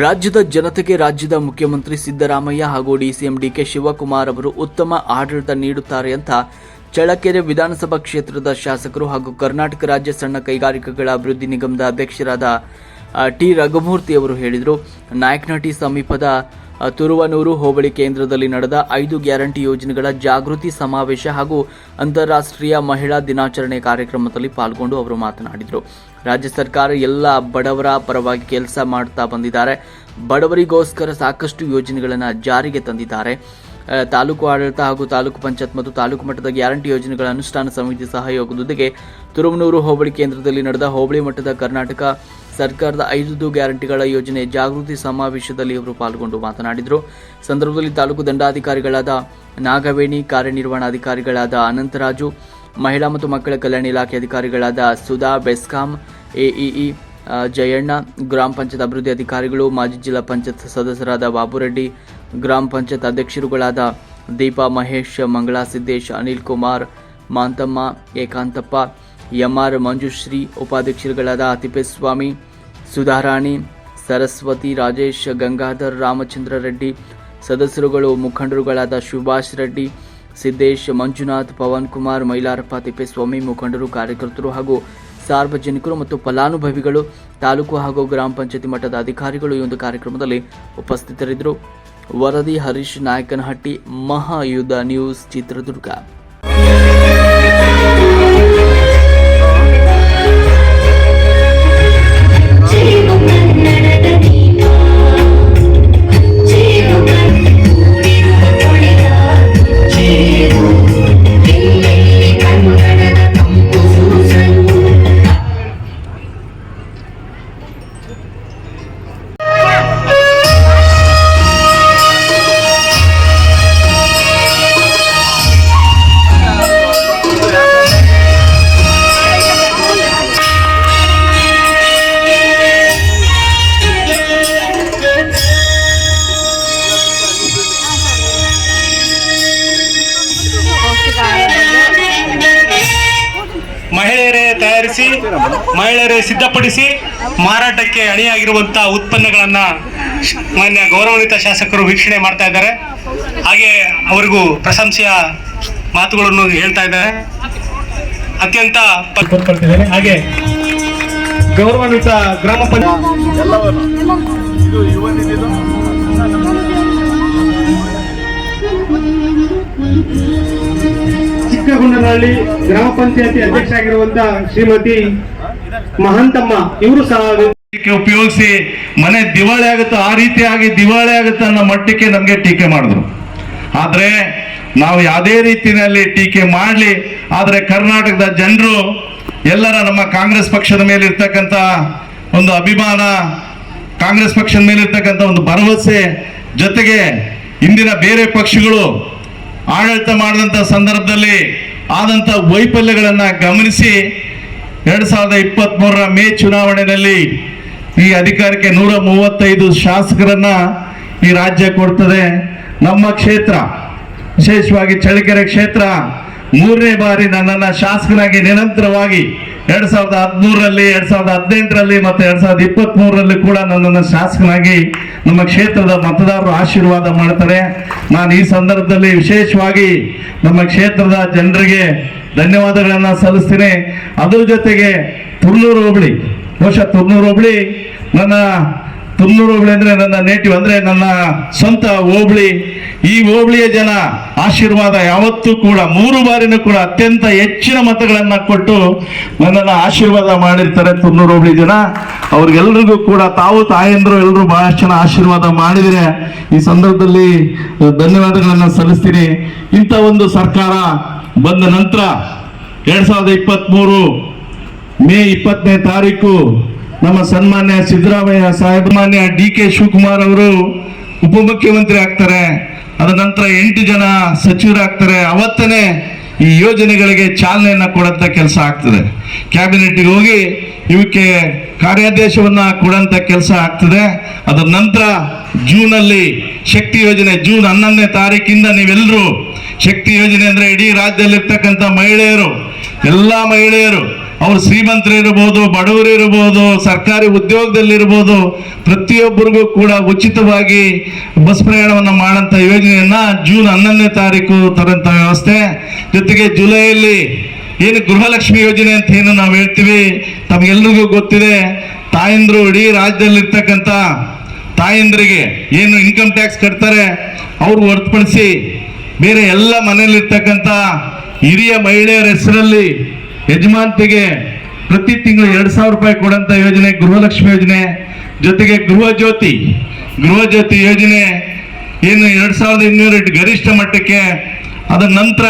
ರಾಜ್ಯದ ಜನತೆಗೆ ರಾಜ್ಯದ ಮುಖ್ಯಮಂತ್ರಿ ಸಿದ್ದರಾಮಯ್ಯ ಹಾಗೂ ಡಿಸಿಎಂ ಡಿಕೆ ಶಿವಕುಮಾರ್ ಅವರು ಉತ್ತಮ ಆಡಳಿತ ನೀಡುತ್ತಾರೆ ಅಂತ ಚಳ್ಳಕೆರೆ ವಿಧಾನಸಭಾ ಕ್ಷೇತ್ರದ ಶಾಸಕರು ಹಾಗೂ ಕರ್ನಾಟಕ ರಾಜ್ಯ ಸಣ್ಣ ಕೈಗಾರಿಕೆಗಳ ಅಭಿವೃದ್ಧಿ ನಿಗಮದ ಅಧ್ಯಕ್ಷರಾದ ಟಿ ರಘುಮೂರ್ತಿ ಅವರು ಹೇಳಿದರು. ನಾಯಕನಹಟ್ಟಿ ಸಮೀಪದ ತುರುವನೂರು ಹೋಬಳಿ ಕೇಂದ್ರದಲ್ಲಿ ನಡೆದ ಐದು ಗ್ಯಾರಂಟಿ ಯೋಜನೆಗಳ ಜಾಗೃತಿ ಸಮಾವೇಶ ಹಾಗೂ ಅಂತಾರಾಷ್ಟ್ರೀಯ ಮಹಿಳಾ ದಿನಾಚರಣೆ ಕಾರ್ಯಕ್ರಮದಲ್ಲಿ ಪಾಲ್ಗೊಂಡು ಅವರು ಮಾತನಾಡಿದರು. ರಾಜ್ಯ ಸರ್ಕಾರ ಎಲ್ಲ ಬಡವರ ಪರವಾಗಿ ಕೆಲಸ ಮಾಡ್ತಾ ಬಂದಿದ್ದಾರೆ. ಬಡವರಿಗೋಸ್ಕರ ಸಾಕಷ್ಟು ಯೋಜನೆಗಳನ್ನು ಜಾರಿಗೆ ತಂದಿದ್ದಾರೆ. ತಾಲೂಕು ಆಡಳಿತ ಹಾಗೂ ತಾಲೂಕು ಪಂಚಾಯತ್ ಮತ್ತು ತಾಲೂಕು ಮಟ್ಟದ ಗ್ಯಾರಂಟಿ ಯೋಜನೆಗಳ ಅನುಷ್ಠಾನ ಸಮಿತಿ ಸಹಯೋಗದೊಂದಿಗೆ ತುರುವನೂರು ಹೋಬಳಿ ಕೇಂದ್ರದಲ್ಲಿ ನಡೆದ ಹೋಬಳಿ ಮಟ್ಟದ ಕರ್ನಾಟಕ ಸರ್ಕಾರದ ಐದು ಗ್ಯಾರಂಟಿಗಳ ಯೋಜನೆ ಜಾಗೃತಿ ಸಮಾವೇಶದಲ್ಲಿ ಇವರು ಪಾಲ್ಗೊಂಡು ಮಾತನಾಡಿದರು. ಸಂದರ್ಭದಲ್ಲಿ ತಾಲೂಕು ದಂಡಾಧಿಕಾರಿಗಳಾದ ನಾಗವೇಣಿ, ಕಾರ್ಯನಿರ್ವಹಣಾಧಿಕಾರಿಗಳಾದ ಅನಂತರಾಜು, ಮಹಿಳಾ ಮತ್ತು ಮಕ್ಕಳ ಕಲ್ಯಾಣ ಇಲಾಖೆ ಅಧಿಕಾರಿಗಳಾದ ಸುಧಾ, ಬೆಸ್ಕಾಂ, ಎಇಇ ಜಯಣ್ಣ, ಗ್ರಾಮ ಪಂಚಾಯತ್ ಅಭಿವೃದ್ಧಿ ಅಧಿಕಾರಿಗಳು, ಮಾಜಿ ಜಿಲ್ಲಾ ಪಂಚಾಯತ್ ಸದಸ್ಯರಾದ ಬಾಬುರೆಡ್ಡಿ, ಗ್ರಾಮ ಪಂಚಾಯತ್ ಅಧ್ಯಕ್ಷರುಗಳಾದ ದೀಪಾ ಮಹೇಶ್, ಮಂಗಳಾ ಸಿದ್ದೇಶ್, ಅನಿಲ್ ಕುಮಾರ್, ಮಾಂತಮ್ಮ, ಏಕಾಂತಪ್ಪ ಎಂಆರ್ ಮಂಜುಶ್ರೀ ಉಪಾಧ್ಯಕ್ಷರುಗಳಾದ ತಿಪ್ಪೇಸ್ವಾಮಿ, ಸುಧಾರಾಣಿ, ಸರಸ್ವತಿ, ರಾಜೇಶ್, ಗಂಗಾಧರ್, ರಾಮಚಂದ್ರ ರೆಡ್ಡಿ, ಸದಸ್ಯರುಗಳು, ಮುಖಂಡರುಗಳಾದ ಸುಭಾಷ್ ರೆಡ್ಡಿ, ಸಿದ್ದೇಶ್, ಮಂಜುನಾಥ್, ಪವನ್ ಕುಮಾರ್, ಮೈಲಾರಪ್ಪ, ತಿಪ್ಪೇಸ್ವಾಮಿ ಮುಖಂಡರು, ಕಾರ್ಯಕರ್ತರು ಹಾಗೂ ಸಾರ್ವಜನಿಕರು ಮತ್ತು ಫಲಾನುಭವಿಗಳು, ತಾಲೂಕು ಹಾಗೂ ಗ್ರಾಮ ಪಂಚಾಯತಿ ಮಟ್ಟದ ಅಧಿಕಾರಿಗಳು ಈ ಒಂದು ಕಾರ್ಯಕ್ರಮದಲ್ಲಿ ಉಪಸ್ಥಿತರಿದ್ದರು. ವರದಿ ಹರೀಶ್ ನಾಯಕನಹಟ್ಟಿ ಮಹಾಯುದ್ಧ ನ್ಯೂಸ್, ಚಿತ್ರದುರ್ಗ. ತಯಾರಿಸಿ ಮಹಿಳೆಯರೇ ಸಿದ್ಧಪಡಿಸಿ ಮಾರಾಟಕ್ಕೆ ಅಣಿಯಾಗಿರುವಂತಹ ಉತ್ಪನ್ನಗಳನ್ನ ಮಾನ್ಯ ಗೌರವಾನ್ವಿತ ಶಾಸಕರು ವೀಕ್ಷಣೆ ಮಾಡ್ತಾ ಇದ್ದಾರೆ. ಹಾಗೆ ಅವರಿಗೂ ಪ್ರಶಂಸೆಯ ಮಾತುಗಳನ್ನು ಹೇಳ್ತಾ ಇದ್ದಾರೆ. ಅತ್ಯಂತ ಹಾಗೆ ಗೌರವಾನ್ವಿತ ಗ್ರಾಮ ಪಂಚಾಯತ್ ಚಿಕ್ಕಗೊಂಡನಹಳ್ಳಿ ಗ್ರಾಮ ಪಂಚಾಯತಿ ಅಧ್ಯಕ್ಷ ಆಗಿರುವಂತ ಶ್ರೀಮತಿ ಮಹಂತಮ್ಮ, ಇವರು ಸಹ ಉಪಯೋಗಿಸಿ ಮನೆ ದಿವಾಳಿ ಆಗುತ್ತೋ, ಆ ರೀತಿಯಾಗಿ ದಿವಾಳಿ ಆಗುತ್ತೆ ಅನ್ನೋ ಮಟ್ಟಕ್ಕೆ ನಮಗೆ ಟೀಕೆ ಮಾಡಿದ್ರು. ಆದ್ರೆ ನಾವು ಯಾವುದೇ ರೀತಿಯಲ್ಲಿ ಟೀಕೆ ಮಾಡಲಿ, ಆದರೆ ಕರ್ನಾಟಕದ ಜನರು ಎಲ್ಲರ ನಮ್ಮ ಕಾಂಗ್ರೆಸ್ ಪಕ್ಷದ ಮೇಲೆ ಇರ್ತಕ್ಕಂಥ ಒಂದು ಅಭಿಮಾನ, ಕಾಂಗ್ರೆಸ್ ಪಕ್ಷದ ಮೇಲೆ ಇರ್ತಕ್ಕಂಥ ಒಂದು ಭರವಸೆ ಜೊತೆಗೆ ಇಂದಿನ ಬೇರೆ ಪಕ್ಷಗಳು ಆಡಳಿತ ಮಾಡಿದಂಥ ಸಂದರ್ಭದಲ್ಲಿ ಆದಂಥ ವೈಫಲ್ಯಗಳನ್ನು ಗಮನಿಸಿ ಎರಡು ಸಾವಿರದ ಇಪ್ಪತ್ತ್ ಮೂರರ ಮೇ ಚುನಾವಣೆಯಲ್ಲಿ ಈ ಅಧಿಕಾರಕ್ಕೆ ನೂರ ಮೂವತ್ತೈದು ಶಾಸಕರನ್ನ ಈ ರಾಜ್ಯ ಕೊಡ್ತದೆ. ನಮ್ಮ ಕ್ಷೇತ್ರ, ವಿಶೇಷವಾಗಿ ಚಳ್ಳಕೆರೆ ಕ್ಷೇತ್ರ ಮೂರನೇ ಬಾರಿ ನನ್ನನ್ನು ಶಾಸಕನಾಗಿ ನಿರಂತರವಾಗಿ ಎರಡ್ ಸಾವಿರದ ಹದಿಮೂರರಲ್ಲಿ, ಎರಡ್ ಸಾವಿರದ ಹದಿನೆಂಟರಲ್ಲಿ ಮತ್ತೆ ಎರಡ್ ಸಾವಿರದ ಇಪ್ಪತ್ತ್ ಮೂರರಲ್ಲಿ ಕೂಡ ನನ್ನನ್ನು ಶಾಸಕನಾಗಿ ನಮ್ಮ ಕ್ಷೇತ್ರದ ಮತದಾರರು ಆಶೀರ್ವಾದ ಮಾಡ್ತಾರೆ. ನಾನು ಈ ಸಂದರ್ಭದಲ್ಲಿ ವಿಶೇಷವಾಗಿ ನಮ್ಮ ಕ್ಷೇತ್ರದ ಜನರಿಗೆ ಧನ್ಯವಾದಗಳನ್ನು ಸಲ್ಲಿಸ್ತೀನಿ. ಅದರ ಜೊತೆಗೆ ತುರ್ನೂರು ಹೋಬಳಿ, ಬಹುಶಃ ತುರ್ನೂರು ಹೋಬಳಿ ನನ್ನ ತುರ್ನೂರು ಹೋಬಳಿ ಅಂದರೆ ನನ್ನ ನೇಟಿವ್ ಅಂದ್ರೆ ನನ್ನ ಸ್ವಂತ ಹೋಬಳಿ. ಈ ಹೋಬಳಿಯ ಜನ ಆಶೀರ್ವಾದ ಯಾವತ್ತೂ ಕೂಡ, ಮೂರು ಬಾರಿನೂ ಕೂಡ ಅತ್ಯಂತ ಹೆಚ್ಚಿನ ಮತಗಳನ್ನು ಕೊಟ್ಟು ನನ್ನನ್ನು ಆಶೀರ್ವಾದ ಮಾಡಿರ್ತಾರೆ ತುರ್ನೂರು ಹೋಬಳಿ ಜನ. ಅವ್ರಿಗೆಲ್ರಿಗೂ ಕೂಡ ತಾವು ತಾಯಂದ್ರು ಎಲ್ಲರೂ ಬಹಳಷ್ಟು ಜನ ಆಶೀರ್ವಾದ ಮಾಡಿದರೆ ಈ ಸಂದರ್ಭದಲ್ಲಿ ಧನ್ಯವಾದಗಳನ್ನು ಸಲ್ಲಿಸ್ತೀನಿ. ಇಂಥ ಒಂದು ಸರ್ಕಾರ ಬಂದ ನಂತರ ಎರಡ್ ಸಾವಿರದ ಇಪ್ಪತ್ತ್ ಮೂರು ಮೇ ಇಪ್ಪತ್ತನೇ ತಾರೀಕು ನಮ್ಮ ಸನ್ಮಾನ್ಯ ಸಿದ್ದರಾಮಯ್ಯ ಸಾಹೇಬ್ ಮಾನ್ಯ ಡಿ ಕೆ ಶಿವಕುಮಾರ್ ಅವರು ಉಪಮುಖ್ಯಮಂತ್ರಿ ಆಗ್ತಾರೆ. ಅದ ನಂತರ ಎಂಟು ಜನ ಸಚಿವರಾಗ್ತಾರೆ. ಅವತ್ತನೇ ಈ ಯೋಜನೆಗಳಿಗೆ ಚಾಲನೆಯನ್ನು ಕೊಡಂತ ಕೆಲಸ ಆಗ್ತದೆ. ಕ್ಯಾಬಿನೆಟ್ಗೆ ಹೋಗಿ ಇವಕ್ಕೆ ಕಾರ್ಯಾದೇಶವನ್ನ ಕೊಡಂತ ಕೆಲಸ ಆಗ್ತದೆ. ಅದರ ನಂತರ ಜೂನಲ್ಲಿ ಶಕ್ತಿ ಯೋಜನೆ, ಜೂನ್ ಹನ್ನೊಂದನೇ ತಾರೀಕಿಂದ ನೀವೆಲ್ಲರೂ ಶಕ್ತಿ ಯೋಜನೆ ಅಂದ್ರೆ ಇಡೀ ರಾಜ್ಯದಲ್ಲಿರ್ತಕ್ಕಂಥ ಮಹಿಳೆಯರು, ಎಲ್ಲ ಮಹಿಳೆಯರು ಅವ್ರು ಶ್ರೀಮಂತರು ಇರ್ಬೋದು, ಬಡವರು ಇರ್ಬೋದು, ಸರ್ಕಾರಿ ಉದ್ಯೋಗದಲ್ಲಿರ್ಬೋದು ಪ್ರತಿಯೊಬ್ಬರಿಗೂ ಕೂಡ ಉಚಿತವಾಗಿ ಬಸ್ ಪ್ರಯಾಣವನ್ನು ಮಾಡೋಂಥ ಯೋಜನೆಯನ್ನ ಜೂನ್ ಹನ್ನೊಂದನೇ ತಾರೀಕು ತರಂತ ವ್ಯವಸ್ಥೆ. ಜೊತೆಗೆ ಜುಲೈಯಲ್ಲಿ ಏನು ಗೃಹಲಕ್ಷ್ಮಿ ಯೋಜನೆ ಅಂತ ಏನು ನಾವು ಹೇಳ್ತೀವಿ, ತಮಗೆಲ್ರಿಗೂ ಗೊತ್ತಿದೆ, ತಾಯಂದ್ರು ಇಡೀ ರಾಜ್ಯದಲ್ಲಿರ್ತಕ್ಕಂಥ ತಾಯಂದ್ರಿಗೆ ಏನು ಇನ್ಕಮ್ ಟ್ಯಾಕ್ಸ್ ಕಟ್ತಾರೆ, ಅವ್ರು ಹೊರತುಪಡಿಸಿ ಬೇರೆ ಎಲ್ಲ ಮನೆಯಲ್ಲಿರ್ತಕ್ಕಂಥ ಹಿರಿಯ ಮಹಿಳೆಯರ ಹೆಸರಲ್ಲಿ ಯಜಮಾಂತಿಗೆ ಪ್ರತಿ ತಿಂಗಳು ಎರಡು ಸಾವಿರ ರೂಪಾಯಿ ಕೊಡಂತ ಯೋಜನೆ, ಗೃಹಲಕ್ಷ್ಮಿ ಯೋಜನೆ, ಜೊತೆಗೆ ಗೃಹ ಜ್ಯೋತಿ. ಗೃಹ ಜ್ಯೋತಿ ಯೋಜನೆ ಏನು ಎರಡು ಸಾವಿರದ ಇನ್ನೂರು ಗರಿಷ್ಠ ಮಟ್ಟಕ್ಕೆ, ಅದರ ನಂತರ